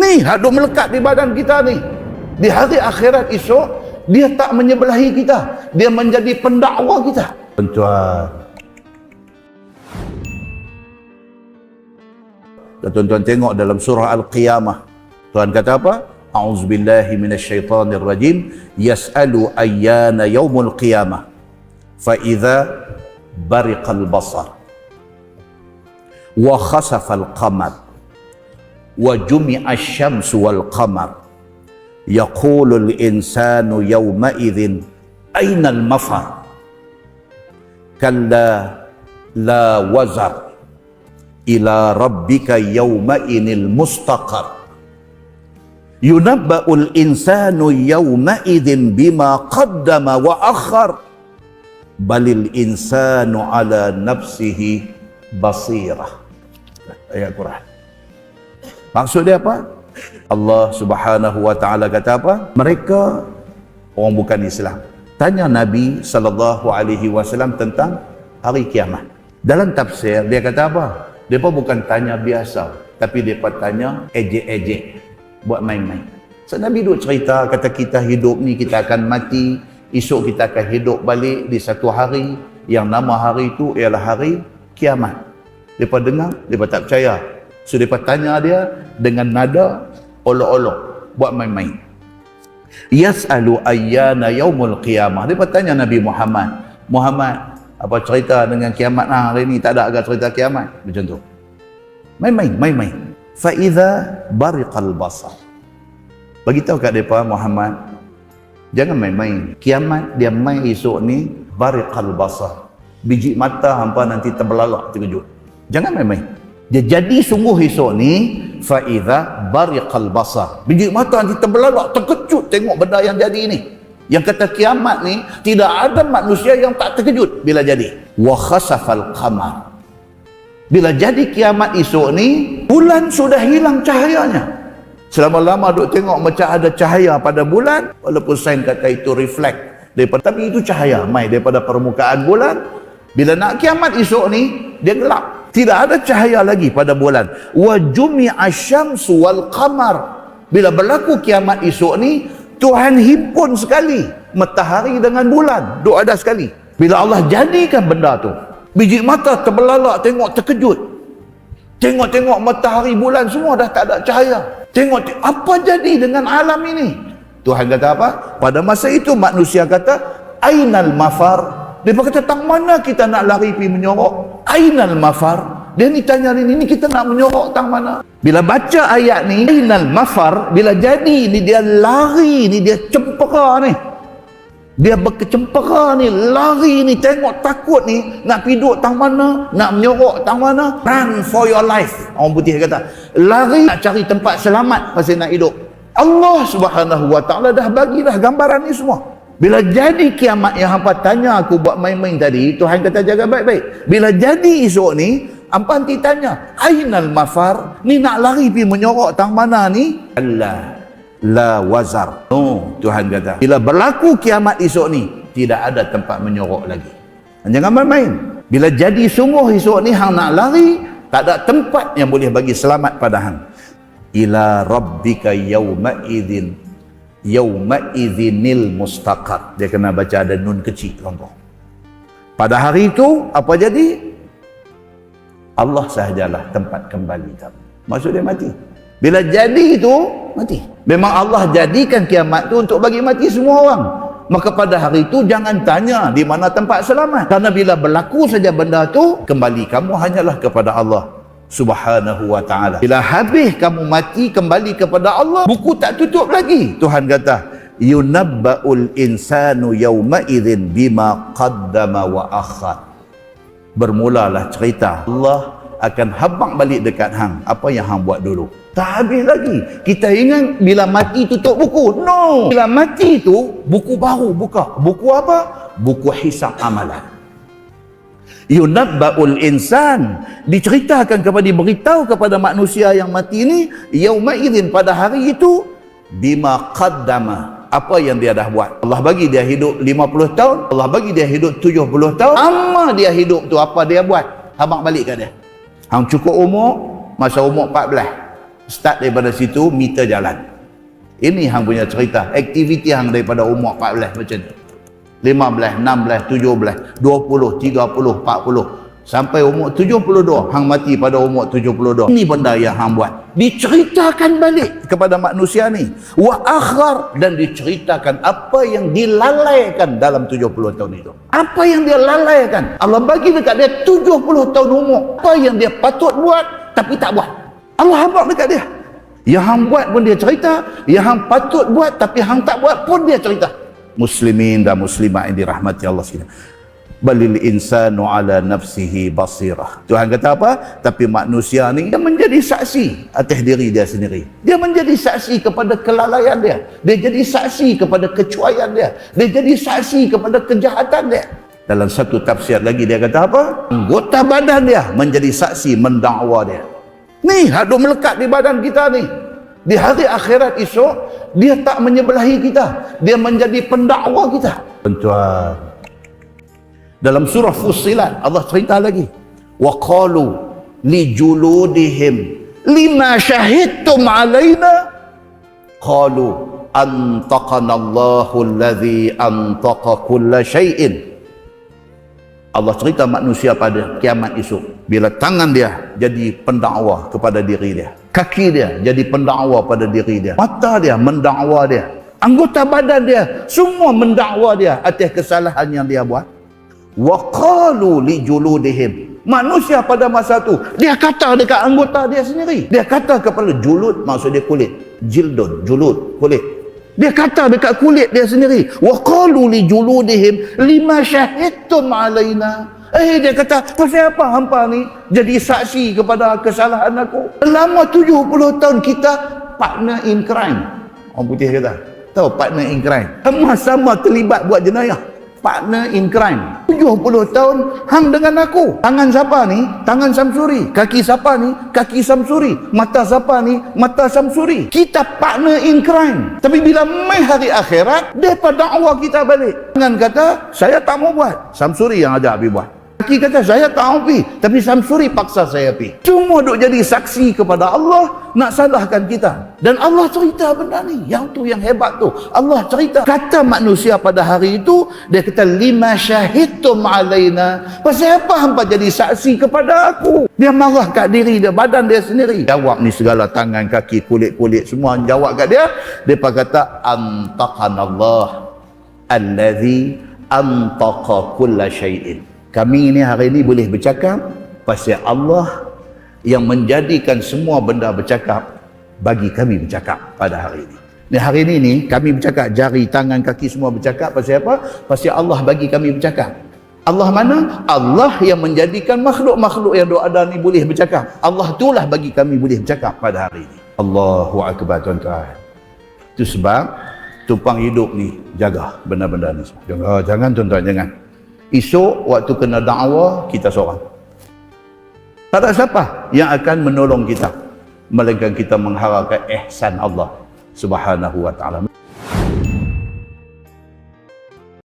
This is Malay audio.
Ni hadut melekat di badan kita ni. Di hari akhirat esok, dia tak menyebelahi kita. Dia menjadi pendakwa kita. Tuan-tuan. Tuan-tuan tengok dalam surah Al-Qiyamah. Tuhan kata apa? A'udzubillahi minasyaitanir rajim. Yas'alu ayyana yaumul qiyamah. Fa idza bariqal basar. Wa khasafal qamar. Wa jumi'a syamsu wal qamar. Yaqulul insanu yawma idzin aina al mafar? Kalla la wazar ila rabbika yawma inil mustaqar yunabba'ul insanu yawma idzin bima qaddama wa akhar maksud dia apa Allah Subhanahu wa taala kata apa mereka orang bukan Islam tanya Nabi sallallahu alaihi wasallam tentang hari kiamat dalam tafsir dia kata apa Depa bukan tanya biasa, tapi depa tanya ejek-ejek buat main-main. So Nabi duk cerita kata kita hidup ni kita akan mati, esok kita akan hidup balik di satu hari yang nama hari itu ialah hari kiamat. Depa dengar, depa tak percaya. So depa tanya dia dengan nada olok-olok buat main-main. Yas'alu ayyana yaumul qiyamah. Depa tanya Nabi Muhammad, Muhammad, apa cerita dengan kiamat nah, hari ni? Tak ada agak cerita kiamat? Macam tu. Main-main main-main. Fa iza bariqal basar. Bagi tahu kat depa Muhammad jangan main-main. Kiamat dia main esok ni bariqal basar. Biji mata hampa nanti terbelalak terkejut. Jangan main-main dia jadi sungguh esok ni fa iza bariqal basar biji mata nanti terbelalak terkejut tengok benda yang jadi ni yang kata kiamat ni tidak ada manusia yang tak terkejut bila jadi. Wa khasafal qamar. Bila jadi kiamat esok ni, bulan sudah hilang cahayanya. Selama-lama duk tengok macam ada cahaya pada bulan, walaupun sains kata itu reflect daripada tapi itu cahaya mai daripada permukaan bulan. Bila nak kiamat esok ni, dia gelap. Tidak ada cahaya lagi pada bulan. Wa jumi'a syamsu wal qamar. Bila berlaku kiamat esok ni, Tuhan himpun sekali matahari dengan bulan. Duk ada sekali. Bila Allah jadikan benda tu biji mata terbelalak tengok terkejut. Tengok-tengok matahari bulan semua dah tak ada cahaya. Tengok apa jadi dengan alam ini? Tuhan kata apa? Pada masa itu manusia kata ainal mafar? Dia kata tang mana kita nak lari pergi menyorok ainal mafar dia ni tanya ni, ni kita nak menyorok tang mana? Bila baca ayat ni, Ainal mafar, bila jadi ni dia lari ni, dia cempera ni. Dia berkecempera ni, lari ni, tengok takut ni, nak pergi duduk tang mana, nak menyorok tang mana. Run for your life. Orang putih kata. Lari nak cari tempat selamat pasal nak hidup. Allah subhanahu wa ta'ala dah bagilah gambaran ni semua. Bila jadi kiamat yang hampa tanya aku buat main-main tadi, Tuhan kata jaga baik-baik. Bila jadi esok ni, Hampa nanti tanya, Ainal mafar? Ni nak lari pergi menyorok tang mana ni? Allah. La wazar. No, Tuhan kata. Bila berlaku kiamat esok ni, tidak ada tempat menyorok lagi. Jangan main-main. Bila jadi sungguh esok ni, hang nak lari, tak ada tempat yang boleh bagi selamat pada hang. Ila rabbika yawma idhin yawma idhinil mustaqar. Dia kena baca ada nun kecil. Contoh. Pada hari itu, apa jadi? Allah sahajalah tempat kembali kamu. Maksud dia mati. Bila jadi itu, mati. Memang Allah jadikan kiamat itu untuk bagi mati semua orang. Maka pada hari itu jangan tanya di mana tempat selamat. Karena bila berlaku saja benda itu, kembali kamu hanyalah kepada Allah subhanahu wa ta'ala. Bila habis kamu mati, kembali kepada Allah, buku tak tutup lagi. Tuhan kata, yunabba'ul insanu yawma idhin bima qaddama wa akhad bermulalah cerita Allah akan habang balik dekat hang. Apa yang hang buat dulu? Tak habis lagi. Kita ingat bila mati tutup buku? No. Bila mati tu buku baru buka. Buku apa? Buku hisab amalan yunabba'ul insan diceritakan kepada diberitahu kepada manusia yang mati ini yauma idzin pada hari itu bima qaddama apa yang dia dah buat. Allah bagi dia hidup 50 tahun, Allah bagi dia hidup 70 tahun. Ama dia hidup tu apa dia buat? Habaq balik kat dia. Hang cukup umur, masa umur 14. Start daripada situ, meter jalan. Ini hang punya cerita. Aktiviti hang daripada umur 14 macam ni. 15, 16, 17, 20, 30, 40. Sampai umur 72, hang mati pada umur 72. Ini benda yang hang buat. Diceritakan balik kepada manusia ni. Wa akhar dan diceritakan apa yang dilalaikan dalam 70 tahun itu. Apa yang dia lalaikan? Allah bagi dekat dia 70 tahun umur. Apa yang dia patut buat tapi tak buat. Allah habak dekat dia. Yang hang buat pun dia cerita, yang hang patut buat tapi hang tak buat pun dia cerita. Muslimin dan muslimat yang dirahmati Allah sekalian balil insanu ala nafsihi basirah. Tuhan kata apa? Tapi manusia ni dia menjadi saksi atas diri dia sendiri. Dia menjadi saksi kepada kelalaian dia. Dia jadi saksi kepada kecuaian dia. Dia jadi saksi kepada kejahatan dia. Dalam satu tafsir lagi dia kata apa? Anggota badan dia menjadi saksi mendakwa dia. Ni hadu melekat di badan kita ni. Di hari akhirat esok dia tak menyebelahi kita. Dia menjadi pendakwa kita. Tuan, dalam surah Fussilat Allah cerita lagi. Wa qalu li juludihim lima syahidtum alaina qalu antaqana Allahu alladhi antaqa kulla syai'in Allah cerita manusia pada kiamat esok bila tangan dia jadi pendakwa kepada diri dia. Kaki dia jadi pendakwa pada diri dia. Mata dia mendakwa dia. Anggota badan dia semua mendakwa dia atas kesalahan yang dia buat. Waqalu li juludihim. Manusia pada masa tu dia kata dekat anggota dia sendiri. Dia kata kepada julud maksud dia kulit. Jildun julud kulit. Dia kata dekat kulit dia sendiri waqalu li juludihim lima syahidtum alaina Eh dia kata pasal apa hampa ni jadi saksi kepada kesalahan aku? Selama 70 tahun kita partner in crime. Orang putih kata tahu partner in crime? Sama-sama terlibat buat jenayah. Partner in crime. 70 tahun hang dengan aku. Tangan siapa ni? Tangan Samsuri. Kaki siapa ni? Kaki Samsuri. Mata siapa ni? Mata Samsuri. Kita partner in crime. Tapi bila mai hari akhirat pada dakwa kita balik. Dengan kata saya tak mau buat. Samsuri yang ajak habis buat Kaki kata saya tak mau pi. Tapi Samsuri paksa saya pi. Semua duk jadi saksi kepada Allah nak salahkan kita. Dan Allah cerita benda ni. Yang tu yang hebat tu. Allah cerita. Kata manusia pada hari itu dia kata lima syahidtum alaina. Pasal apa hampa jadi saksi kepada aku? Dia marah kat diri dia badan dia sendiri. Jawab ni segala tangan kaki kulit-kulit semua. Jawab kat dia. Dia kata antaqanallah allazi antaqa kulla syai'in kami ini hari ini boleh bercakap pasal Allah yang menjadikan semua benda bercakap bagi kami bercakap pada hari ini. Ni hari ini ni kami bercakap jari, tangan, kaki semua bercakap pasal apa? Pasal Allah bagi kami bercakap. Allah mana? Allah yang menjadikan makhluk-makhluk yang ada ni boleh bercakap. Allah itulah bagi kami boleh bercakap pada hari ini. Allahu akbar tuan-tuan. Itu sebab tumpang hidup ni jaga benda-benda ni. Jangan jangan tuan-tuan jangan. Esok waktu kena dakwa kita seorang. Tak ada siapa yang akan menolong kita melainkan kita mengharapkan ihsan Allah Subhanahu wa taala.